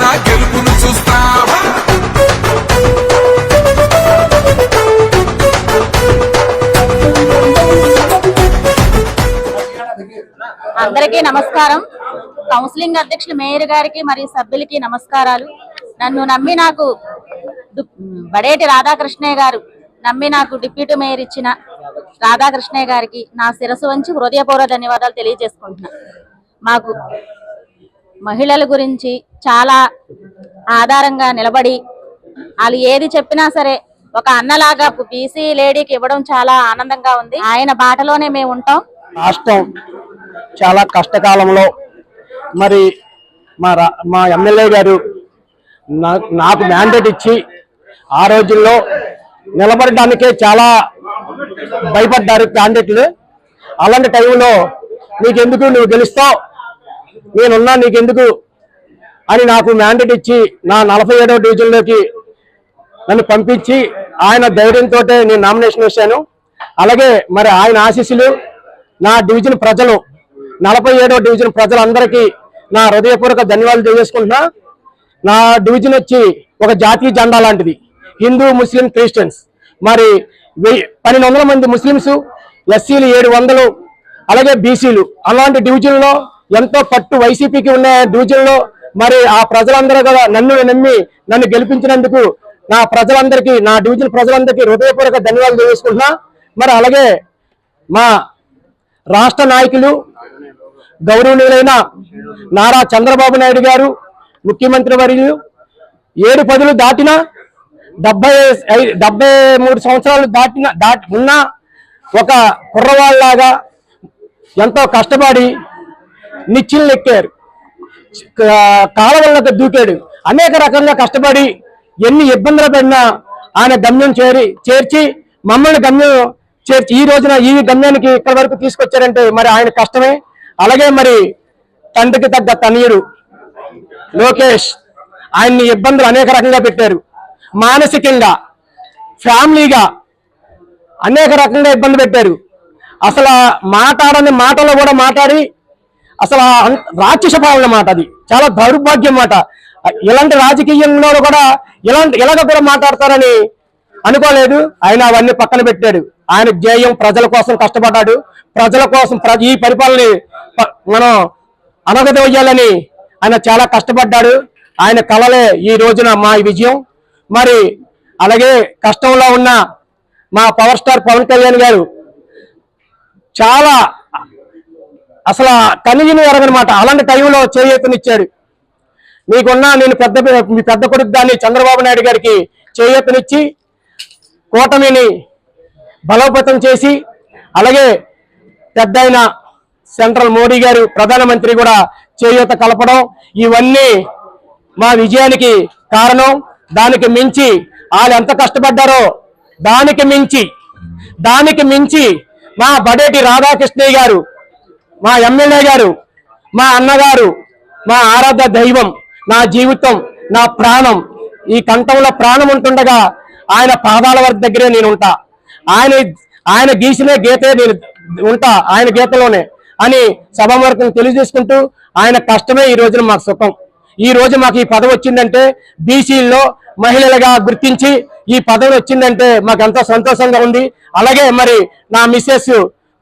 నా గెలుపును చూస్తాం అందరికీ నమస్కారం. కౌన్సిలింగ్ అధ్యక్షులు మేయర్ గారికి మరియు సభ్యులకి నమస్కారాలు. నన్ను నమ్మి నాకు బడేటి రాధాకృష్ణయ్య గారు నమ్మి నాకు డిప్యూటీ మేయర్ ఇచ్చిన రాధాకృష్ణయ్య గారికి నా శిరస్సు వంచి హృదయపూర్వ ధన్యవాదాలు తెలియజేసుకుంటున్నా. మాకు మహిళల గురించి చాలా ఆధారంగా నిలబడి వాళ్ళు ఏది చెప్పినా సరే ఒక అన్నలాగా బీసీ లేడీకి ఇవ్వడం చాలా ఆనందంగా ఉంది. ఆయన బాటలోనే మేము ఉంటాం. రాష్ట్రం చాలా కష్టకాలంలో మరి మా రా- మా ఎమ్మెల్యే గారు నాకు మ్యాండేట్ ఇచ్చి ఆ రోజుల్లో నిలబడడానికే చాలా భయపడ్డారు క్యాండిడేట్లు అలాంటి టైంలో నీకెందుకు నువ్వు గెలుస్తావు? నేనున్నా నీకెందుకు అని నాకు మ్యాండేట్ ఇచ్చి నా నలభై ఏడవ డివిజన్లోకి నన్ను పంపించి ఆయన ధైర్యంతో నేను నామినేషన్ వేశాను. అలాగే మరి ఆయన ఆశీస్సులు నా డివిజన్ ప్రజలు నలభై ఏడవ డివిజన్ ప్రజలందరికీ నా హృదయపూర్వక ధన్యవాదాలు తెలియజేసుకుంటున్నా. నా డివిజన్ వచ్చి ఒక జాతీయ జెండా లాంటిది హిందూ ముస్లిం క్రిస్టియన్స్. మరి పన్నెండు వందల మంది ముస్లింస్ ఎస్సీలు ఏడు వందలు అలాగే బీసీలు. అలాంటి డివిజన్లో ఎంతో పట్టు వైసీపీకి ఉన్న డివిజన్లో మరి ఆ ప్రజలందరూ కూడా నన్ను నమ్మి నన్ను గెలిపించినందుకు నా ప్రజలందరికీ నా డివిజన్ ప్రజలందరికీ హృదయపూర్వక ధన్యవాదాలు తెలియజేసుకుంటున్నా. మరి అలాగే మా రాష్ట్ర నాయకులు గౌరవనీయులైన నారా చంద్రబాబు నాయుడు గారు ముఖ్యమంత్రి వర్యులు ఏడు పదులు దాటిన డెబ్బై ఐదు డెబ్బై మూడు సంవత్సరాలు దాటిన దాటి ఉన్న ఒక కుర్రవాళ్ళలాగా ఎంతో కష్టపడి నిచ్చిళ్ళు ఎక్కారు కా- దూకాడు. అనేక రకంగా కష్టపడి ఎన్ని ఇబ్బందులు పడినా ఆయన గమ్యం చేరి చేర్చి మమ్మల్ని గమ్యం చేర్చి ఈ రోజున ఈ గమ్యానికి ఇక్కడ వరకు తీసుకొచ్చారంటే మరి ఆయన కష్టమే. అలాగే మరి తండ్రికి తగ్గ తనయుడు లోకేష్ ఆయన్ని ఇబ్బందులు అనేక రకంగా పెట్టారు. మానసికంగా ఫ్యామిలీగా అనేక రకంగా ఇబ్బంది పెట్టారు. అసలు మాట్లాడని మాటలో కూడా మాట్లాడి అసలు రాక్షస పాలన మాట అది. చాలా దౌర్భాగ్యం మాట. ఇలాంటి రాజకీయంలో కూడా ఇలాంటి ఇలాగ కూడా మాట్లాడతారని అనుకోలేదు. ఆయన అవన్నీ పక్కన పెట్టాడు. ఆయన ధ్యేయం ప్రజల కోసం కష్టపడ్డాడు. ప్రజల కోసం ఈ పరిపాలన మనం అనగదొయ్యాలని ఆయన చాలా కష్టపడ్డాడు. ఆయన కలలే ఈ రోజున మా విజయం. మరి అలాగే కష్టంలో ఉన్న మా పవర్ స్టార్ పవన్ కళ్యాణ్ గారు చాలా అసలు కనిగిని ఎరగనమాట అలాంటి టైంలో చేయూతనిచ్చాడు మీకున్న నేను పెద్ద మీ పెద్ద కొడుకు దాన్ని చంద్రబాబు నాయుడు గారికి చేయూతనిచ్చి కూటమిని బలోపేతం చేసి అలాగే పెద్ద సెంట్రల్ మోడీ గారు ప్రధానమంత్రి కూడా చేయూత కలపడం ఇవన్నీ మా విజయానికి కారణం. దానికి మించి వాళ్ళు ఎంత కష్టపడ్డారో దానికి మించి దానికి మించి మా బడేటి రాధాకృష్ణయ్య గారు మా ఎమ్మెల్యే గారు మా అన్నగారు మా ఆరాధ్య దైవం నా జీవితం నా ప్రాణం ఈ కంఠంలో ప్రాణం ఉంటుండగా ఆయన పాదాల వరకు దగ్గరే నేను ఉంటా. ఆయన ఆయన గీసిన గీతే నేను ఉంటా ఆయన గీతలోనే అని సభామూర్ఖం తెలియజేసుకుంటూ ఆయన కష్టమే ఈ రోజున మాకు సుఖం. ఈ రోజు మాకు ఈ పదవి వచ్చిందంటే బీసీల్లో మహిళలుగా గుర్తించి ఈ పదవి వచ్చిందంటే మాకు ఎంతో సంతోషంగా ఉంది. అలాగే మరి నా మిస్సెస్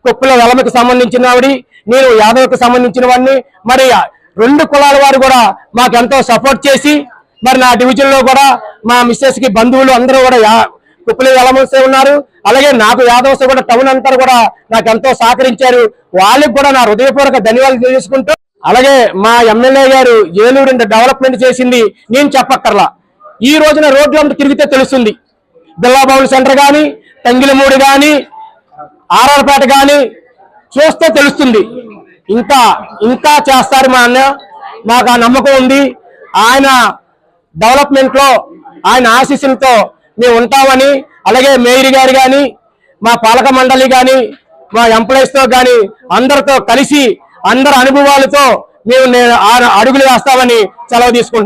కొప్పుల వెలమకు సంబంధించిన వాడి నేను యాదవ్కి సంబంధించిన వాడిని మరి రెండు కులాల వారు కూడా మాకు ఎంతో సపోర్ట్ చేసి మరి నా డివిజన్లో కూడా మా మిస్సెస్కి బంధువులు అందరూ కూడా యా- కుప్పలి ఉన్నారు. అలాగే నాకు యాదవ్స్ కూడా టౌన్ అంతా కూడా నాకు ఎంతో సహకరించారు. వాళ్ళకి కూడా నా హృదయపూర్వక ధన్యవాదాలు తెలుసుకుంటూ అలాగే మా ఎమ్మెల్యే గారు ఏలూరు డెవలప్మెంట్ చేసింది నేను చెప్పక్కర్లా. ఈ రోజున రోడ్లు తిరిగితే తెలుస్తుంది. బిల్లాబాబుల సెంటర్ కానీ తంగిలమూడి కానీ ఆర్ఆర్పేట కానీ చూస్తే తెలుస్తుంది. ఇంకా ఇంకా చేస్తారు మా అన్న. మాకు ఆ నమ్మకం ఉంది. ఆయన డెవలప్మెంట్లో ఆయన ఆశీస్సులతో మేము ఉంటామని అలాగే మేయర్ గారు కానీ మా పాలక మండలి కానీ మా ఎంప్లాయీస్తో కానీ అందరితో కలిసి అందరి అనుభవాలతో మేము అడుగులు వేస్తామని సెలవు తీసుకుంటాం